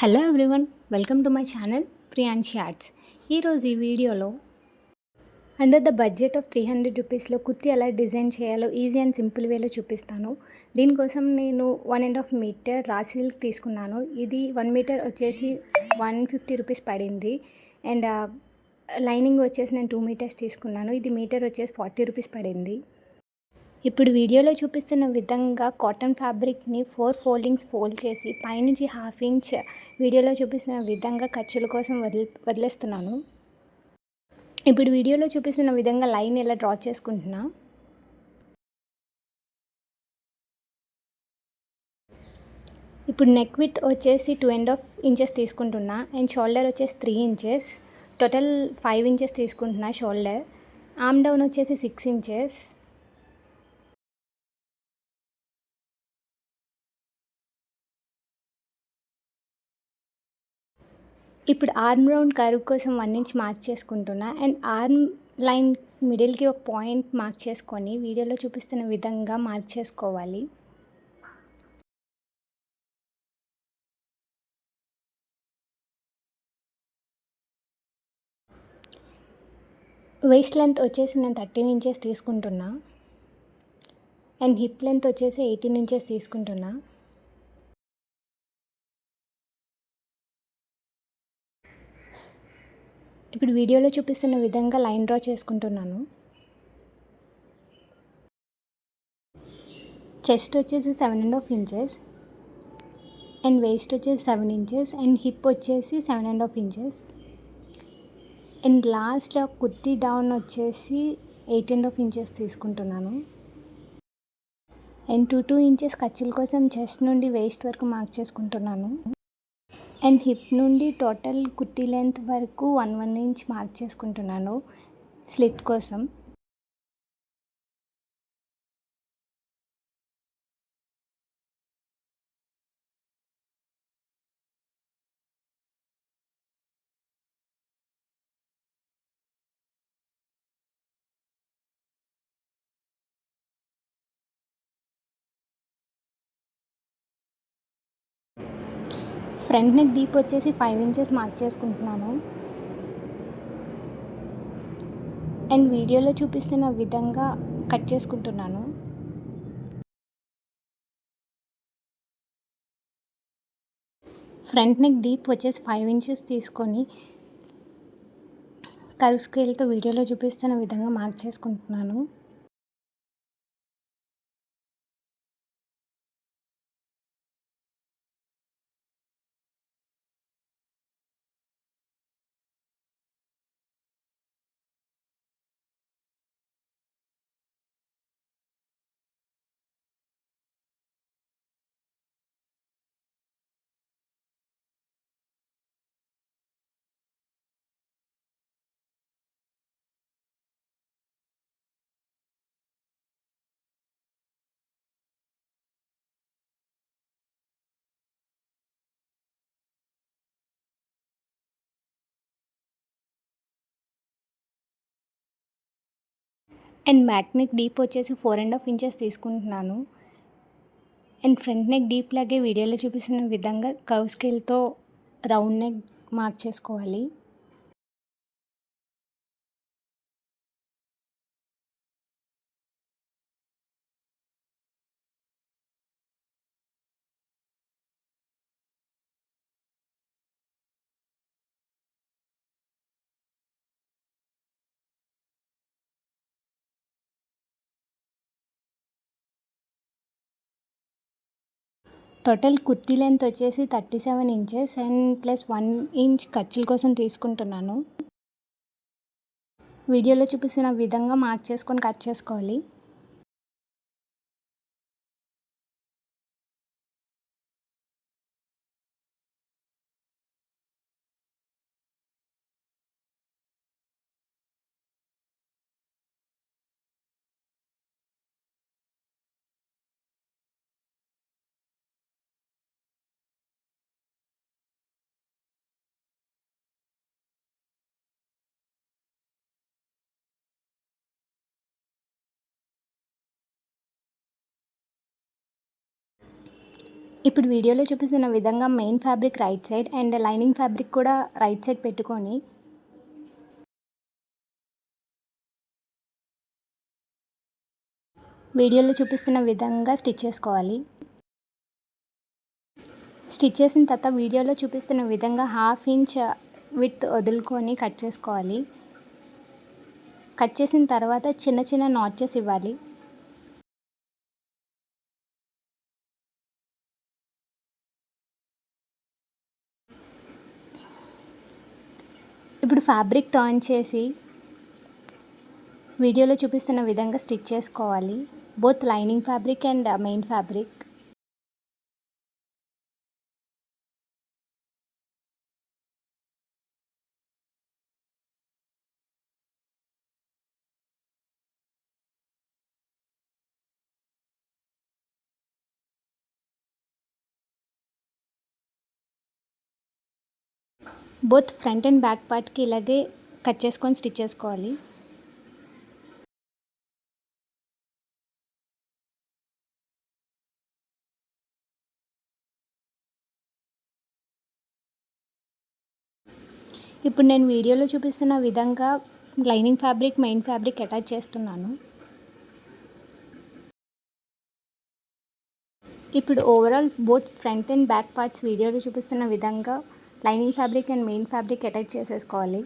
Hello everyone welcome to my channel Priyanshi arts ఈరోజు ఈ వీడియోలో under the budget of three hundred రూపీస్లో కుర్తి ఎలా డిజైన్ చేయాలో ఈజీ అండ్ సింపుల్ వేలో చూపిస్తాను. దీనికోసం నేను one and half meter raw silk తీసుకున్నాను. ఇది వన్ మీటర్ వచ్చేసి వన్ ఫిఫ్టీ రూపీస్ పడింది. అండ్ లైనింగ్ uh, వచ్చేసి నేను టూ మీటర్స్ తీసుకున్నాను. ఇది మీటర్ వచ్చేసి ఫార్టీ రూపీస్ పడింది. ఇప్పుడు వీడియోలో చూపిస్తున్న విధంగా కాటన్ ఫ్యాబ్రిక్ని ఫోర్ ఫోల్డింగ్స్ ఫోల్డ్ చేసి పైనుంచి హాఫ్ ఇంచ్ వీడియోలో చూపిస్తున్న విధంగా ఖర్చుల కోసం వదిలి వదిలేస్తున్నాను. ఇప్పుడు వీడియోలో చూపిస్తున్న విధంగా లైన్ ఎలా డ్రా చేసుకుంటున్నా. ఇప్పుడు నెక్ విత్ వచ్చేసి టూ అండ్ హాఫ్ ఇంచెస్ తీసుకుంటున్నా అండ్ షోల్డర్ వచ్చేసి three inches. Total five inches తీసుకుంటున్నా షోల్డర్. ఆమ్ డౌన్ వచ్చేసి సిక్స్ ఇంచెస్. ఇప్పుడు ఆర్మ్ రౌండ్ కరువు కోసం వన్ ఇంచ్ మార్క్ చేసుకుంటున్నా. అండ్ ఆర్మ్ లైన్ మిడిల్కి ఒక పాయింట్ మార్క్ చేసుకొని వీడియోలో చూపిస్తున్న విధంగా మార్క్ చేసుకోవాలి. వేస్ట్ లెంత్ వచ్చేసి నేను థర్టీన్ ఇంచెస్ తీసుకుంటున్నా. అండ్ హిప్ లెంత్ వచ్చేసి ఎయిటీన్ ఇంచెస్ తీసుకుంటున్నా. ఇప్పుడు వీడియోలో చూపిస్తున్న విధంగా లైన్ డ్రా చేసుకుంటున్నాను. చెస్ట్ వచ్చేసి seven and half inches and waist వచ్చేసి సెవెన్ ఇంచెస్ అండ్ హిప్ వచ్చేసి seven and half inches and లాస్ట్లో కుర్తీ డౌన్ వచ్చేసి ఎయిట్ అండ్ హాఫ్ ఇంచెస్ తీసుకుంటున్నాను. అండ్ టూ టూ ఇంచెస్ ఖర్చుల కోసం చెస్ట్ నుండి వేస్ట్ వరకు మార్క్ చేసుకుంటున్నాను. అండ్ హిప్ నుండి టోటల్ కుర్తీ లెంత్ వరకు వన్ వన్ ఇంచ్ మార్క్ చేసుకుంటున్నాను స్లిట్ కోసం. ఫ్రంట్ నెక్ డీప్ వచ్చేసి ఫైవ్ ఇంచెస్ మార్క్ చేసుకుంటున్నాను. అండ్ వీడియోలో చూపిస్తున్న విధంగా కట్ చేసుకుంటున్నాను. ఫ్రంట్ నెక్ డీప్ వచ్చేసి ఫైవ్ ఇంచెస్ తీసుకొని కరువు స్కేల్తో వీడియోలో చూపిస్తున్న విధంగా మార్క్ చేసుకుంటున్నాను. అండ్ బ్యాక్ నెక్ డీప్ వచ్చేసి ఫోర్ అండ్ హాఫ్ ఇంచెస్ తీసుకుంటున్నాను. అండ్ ఫ్రంట్ నెక్ డీప్ లాగే వీడియోలో చూపిస్తున్న విధంగా కవ్ స్కేల్తో రౌండ్ నెక్ మార్క్ చేసుకోవాలి. టోటల్ కుర్తీ లెంత్ వచ్చేసి thirty seven inches and plus one inch ఖర్చుల కోసం తీసుకుంటున్నాను. వీడియోలో చూపిస్తున్న విధంగా మార్క్ చేసుకొని కట్ చేసుకోవాలి. ఇప్పుడు వీడియోలో చూపిస్తున్న విధంగా main fabric right side and lining fabric కూడా రైట్ సైడ్ పెట్టుకొని వీడియోలో చూపిస్తున్న విధంగా స్టిచ్ చేసుకోవాలి. స్టిచ్ చేసిన తర్వాత వీడియోలో చూపిస్తున్న విధంగా హాఫ్ ఇంచ్ విత్ వదులుకొని కట్ చేసుకోవాలి. కట్ చేసిన తర్వాత చిన్న చిన్న నాచెస్ ఇవ్వాలి. ఇప్పుడు ఫ్యాబ్రిక్ టర్న్ చేసి వీడియోలో చూపిస్తున్న విధంగా స్టిచ్ చేసుకోవాలి. Both lining fabric and main fabric both front and back పార్ట్కి ఇలాగే కట్ చేసుకొని స్టిచ్ చేసుకోవాలి. ఇప్పుడు నేను వీడియోలో చూపిస్తున్న విధంగా lining fabric main fabric attach చేస్తున్నాను. ఇప్పుడు overall both front and back parts వీడియోలో చూపిస్తున్న విధంగా lining fabric and main fabric attach చేసేసుకోవాలి.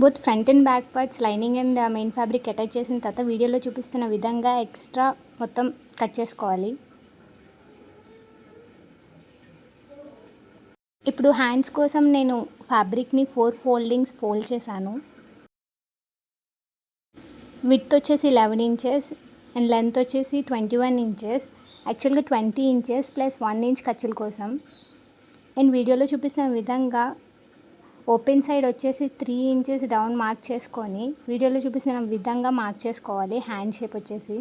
Both front and back parts lining and main fabric attach చేసిన తర్వాత వీడియోలో చూపిస్తున్న విధంగా ఎక్స్ట్రా మొత్తం కట్ చేసుకోవాలి. ఇప్పుడు హ్యాండ్స్ కోసం నేను ఫ్యాబ్రిక్ని ఫోర్ ఫోల్డింగ్స్ ఫోల్డ్ చేశాను. విత్ వచ్చేసి లెవెన్ ఇంచెస్ అండ్ లెంత్ వచ్చేసి ట్వంటీ వన్ ఇంచెస్. యాక్చువల్గా twenty inches plus one inch ఖర్చుల కోసం. అండ్ వీడియోలో చూపిస్తున్న విధంగా ఓపెన్ సైడ్ వచ్చేసి త్రీ ఇంచెస్ డౌన్ మార్క్ చేసుకొని వీడియోలో చూపిస్తున్న విధంగా మార్క్ చేసుకోవాలి. హ్యాండ్ షేప్ వచ్చేసి.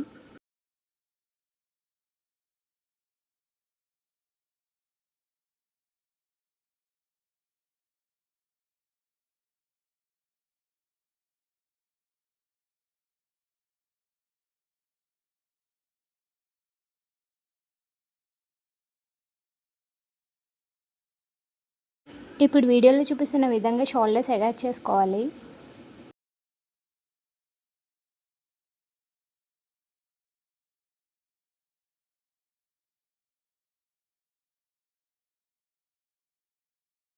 ఇప్పుడు వీడియోలో చూపిస్తున్న విధంగా షోల్డర్స్ అటాచ్ చేసుకోవాలి.